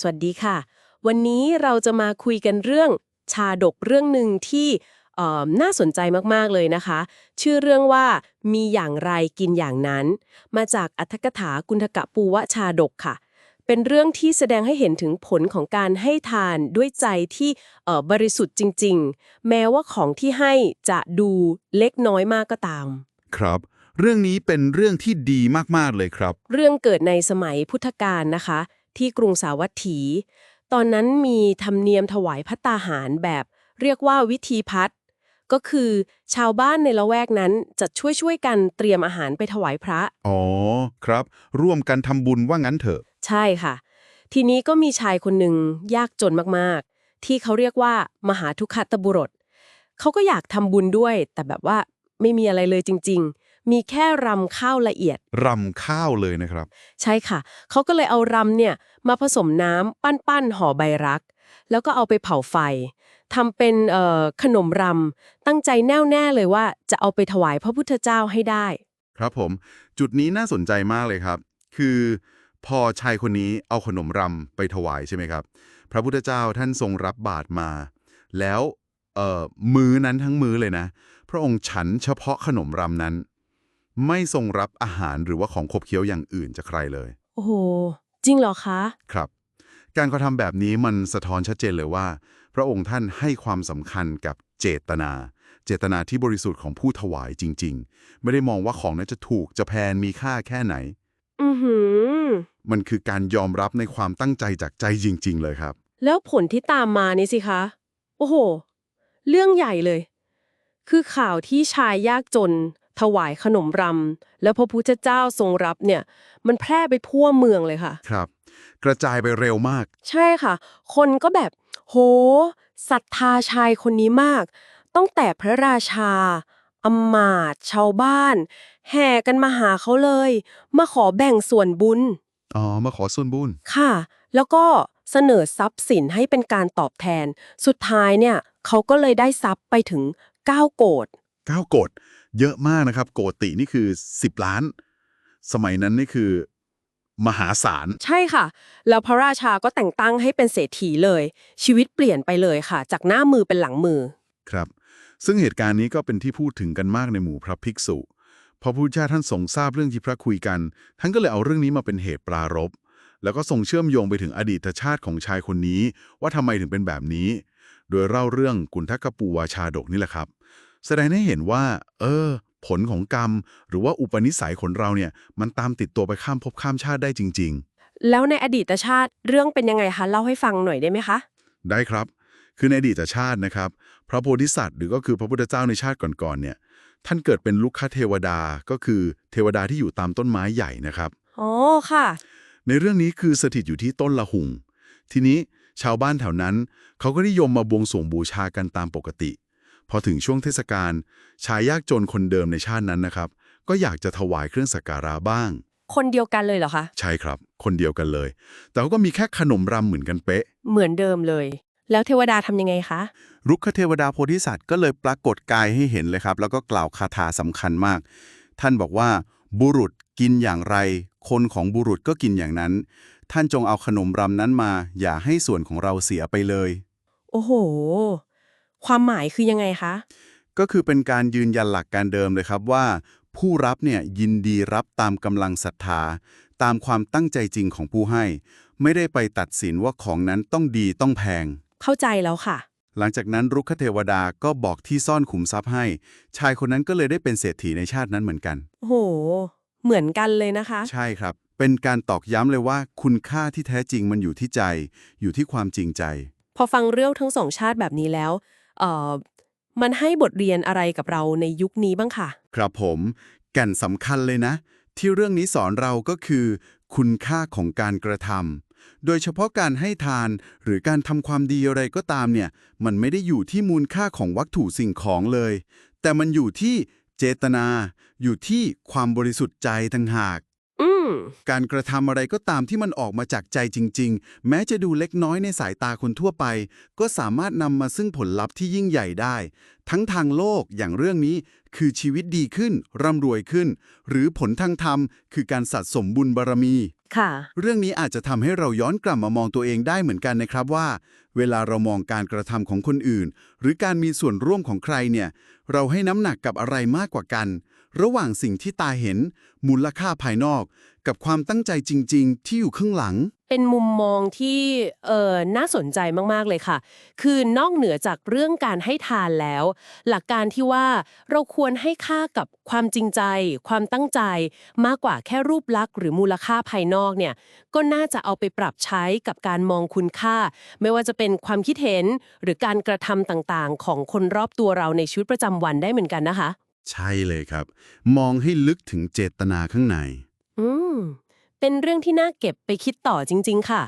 สวัสดีค่ะ วันนี้เราจะมาคุยกันเรื่องชาดกเรื่องหนึ่งที่เอ่อน่าสนใจมากๆเลยนะคะ ชื่อเรื่องว่ามีอย่างไรกินอย่างนั้น มาจากอัธกถากุณฑกะปูวะชาดกค่ะ เป็นเรื่องที่แสดงให้เห็นถึงผลของการให้ทานด้วยใจที่เอ่อบริสุทธิ์จริง ๆ แม้ว่าของที่ให้จะดูเล็กน้อยมากก็ตาม ครับเรื่องนี้เป็นเรื่องที่ดีมาก ๆ เลยครับ เรื่องเกิดในสมัยพุทธกาลนะคะ ที่กรุงสาวัตถี ตอนนั้นมีธรรมเนียมถวายพัตตาหารแบบเรียกว่าวิธีพัดก็คือชาวบ้านในละแวกนั้นจะช่วยช่วยๆกันเตรียมอาหารไปถวายพระ อ๋อ ครับ ร่วมกันทำบุญว่างั้นเถอะ ใช่ค่ะ ทีนี้ก็มีชายคนหนึ่งยากจนมากๆ ที่เขาเรียกว่ามหาทุกขตบุรุษเขาก็อยากทำบุญด้วย แต่แบบว่าไม่มีอะไรเลยจริง ๆ มีแค่รำข้าวละเอียด รำข้าวเลยนะครับ ใช่ค่ะ เขาก็เลยเอารำเนี่ยมาผสมน้ำปั้นๆห่อใบรัก แล้วก็เอาไปเผาไฟทำเป็นเอ่อขนมรำตั้งใจแน่วแน่เลยว่าจะเอาไปถวายพระพุทธเจ้าให้ได้ ครับผม จุดนี้น่าสนใจมากเลยครับ คือพอชายคนนี้เอาขนมรำไปถวายใช่ไหมครับ พระพุทธเจ้าท่านทรงรับบาตรมา แล้วเอ่อมื้อนั้นทั้งมื้อเลยนะ พระองค์ฉันเฉพาะขนมรำนั้น ไม่ทรงรับอาหารหรือว่าของขบเคี้ยวอย่างอื่นจากใครเลย โอ้โห จริงเหรอคะ ครับ การกระทำแบบนี้มันสะท้อนชัดเจนเลยว่า พระองค์ท่านให้ความสำคัญกับเจตนา เจตนาที่บริสุทธิ์ของผู้ถวายจริง ๆ ไม่ได้มองว่าของนั้นจะถูกจะแพงมีค่าแค่ไหน อือหือ มันคือการยอมรับในความตั้งใจจากใจจริง ๆ เลยครับ แล้วผลที่ตามมานี่สิคะ โอ้โห เรื่องใหญ่เลย คือข่าวที่ชายยากจน ถวายขนมรำแล้วพระพุทธเจ้าทรงรับเนี่ย มันแพร่ไปทั่วเมืองเลยค่ะ ครับ กระจายไปเร็วมาก ใช่ค่ะ คนก็แบบ โหศรัทธาชายคนนี้มากต้องแต่พระราชาอำมาตย์ชาวบ้าน แห่กันมาหาเขาเลย มาขอแบ่งส่วนบุญ อ๋อ มาขอส่วนบุญ ค่ะ แล้วก็เสนอทรัพย์สินให้เป็นการตอบแทน สุดท้ายเนี่ยเขาก็เลยได้ทรัพย์ไปถึง 9 โกดก้าวโกด เยอะมากนะครับ โกตินี่คือ 10 ล้าน สมัยนั้นนี่คือ มหาศาล ใช่ค่ะ แล้วพระราชาก็แต่งตั้งให้เป็นเศรษฐีเลย ชีวิตเปลี่ยนไปเลยค่ะ จากหน้ามือเป็นหลังมือ ครับ ซึ่งเหตุการณ์นี้ก็เป็นที่พูดถึงกันมากในหมู่พระภิกษุ พอพระพุทธเจ้าท่านทรงทราบเรื่องที่พระคุยกัน ท่านก็เลยเอาเรื่องนี้มาเป็นเหตุปรารภแล้วก็ทรงเชื่อมโยงไปถึงอดีตชาติของชายคนนี้ ว่าทำไมถึงเป็นแบบนี้ โดยเล่าเรื่องกุณฑกปูวาชาดกนี่แหละครับ แสดงให้เห็นว่า เออ ผลของกรรม หรือว่าอุปนิสัยคนเราเนี่ย มันตามติดตัวไปข้ามภพข้ามชาติได้จริง ๆ แล้วในอดีตชาติเรื่องเป็นยังไงคะ เล่าให้ฟังหน่อยได้ไหมคะ ได้ครับ คือในอดีตชาตินะครับ พระโพธิสัตว์หรือก็คือพระพุทธเจ้าในชาติก่อนๆเนี่ย ท่านเกิดเป็นลุกคเทวดา ก็คือเทวดาที่อยู่ตามต้นไม้ใหญ่นะครับ อ๋อ ค่ะ ในเรื่องนี้คือสถิตอยู่ที่ต้นละหุง ทีนี้ชาวบ้านแถวนั้น เขาก็นิยมมาบวงสรวงบูชากันตามปกติ พอถึงช่วงเทศกาลชายยากจนคนเดิมในชาตินั้นนะครับ ก็อยากจะถวายเครื่องสักการะบ้าง คนเดียวกันเลยเหรอคะ ใช่ครับ คนเดียวกันเลย แต่เขาก็มีแค่ขนมรำเหมือนกันเป๊ะ เหมือนเดิมเลย แล้วเทวดาทำยังไงคะ รุกขเทวดาโพธิสัตว์ก็เลยปรากฏกายให้เห็นเลยครับ แล้วก็กล่าวคาถาสำคัญมาก ท่านบอกว่าบุรุษกินอย่างไร คนของบุรุษก็กินอย่างนั้น ท่านจงเอาขนมรำนั้นมา อย่าให้ส่วนของเราเสียไปเลย โอ้โห ความหมายคือยังไงคะ ก็คือเป็นการยืนยันหลักการเดิมเลยครับว่า ผู้รับเนี่ยยินดีรับตามกำลังศรัทธา ตามความตั้งใจจริงของผู้ให้ ไม่ได้ไปตัดสินว่าของนั้นต้องดีต้องแพง เข้าใจแล้วค่ะ หลังจากนั้นรุกขเทวดาก็บอกที่ซ่อนขุมทรัพย์ให้ ชายคนนั้นก็เลยได้เป็นเศรษฐีในชาตินั้นเหมือนกัน โอ้โห เหมือนกันเลยนะคะ ใช่ครับ เป็นการตอกย้ำเลยว่า คุณค่าที่แท้จริงมันอยู่ที่ใจ อยู่ที่ความจริงใจ พอฟังเรื่องทั้งสองชาติแบบนี้แล้วเอ่อ มันให้บทเรียนอะไรกับเราในยุคนี้บ้างค่ะ ครับผมแก่นสำคัญเลยนะ ที่เรื่องนี้สอนเราก็คือ คุณค่าของการกระทำโดยเฉพาะการให้ทานหรือการทำความดีอะไรก็ตามเนี่ย มันไม่ได้อยู่ที่มูลค่าของวัตถุสิ่งของเลย แต่มันอยู่ที่เจตนา อยู่ที่ความบริสุทธิ์ใจต่างหาก การกระทำอะไรก็ตามที่มันออกมาจากใจจริง ๆ แม้จะดูเล็กน้อยในสายตาคนทั่วไป ก็สามารถนำมาซึ่งผลลัพธ์ที่ยิ่งใหญ่ได้ ทั้งทางโลกอย่างเรื่องนี้ คือชีวิตดีขึ้น ร่ำรวยขึ้น หรือผลทางธรรม คือการสะสมบุญบารมีค่ะ เรื่องนี้อาจจะทำให้เราย้อนกลับมามองตัวเองได้เหมือนกันนะครับว่า เวลาเรามองการกระทำของคนอื่น หรือการมีส่วนร่วมของใครเนี่ย เราให้น้ำหนักกับอะไรมากกว่ากัน ระหว่างสิ่งที่ตาเห็น มูลค่าภายนอก กับความตั้งใจจริง ๆ ที่อยู่ข้างหลัง เป็นมุมมองที่เอ่อน่าสนใจมาก ๆ เลยค่ะ คือนอกเหนือจากเรื่องการให้ทานแล้ว หลักการที่ว่าเราควรให้ค่ากับความจริงใจ ความตั้งใจ มากกว่าแค่รูปลักษณ์หรือมูลค่าภายนอกเนี่ย ก็น่าจะเอาไปปรับใช้กับการมองคุณค่า ไม่ว่าจะเป็นความคิดเห็นหรือการกระทำต่างๆ ของคนรอบตัวเราในชีวิตประจำวันได้เหมือนกันนะคะ ใช่เลยครับ มองให้ลึกถึงเจตนาข้างใน อืม เป็นเรื่องที่น่าเก็บไปคิดต่อจริง ๆ ค่ะ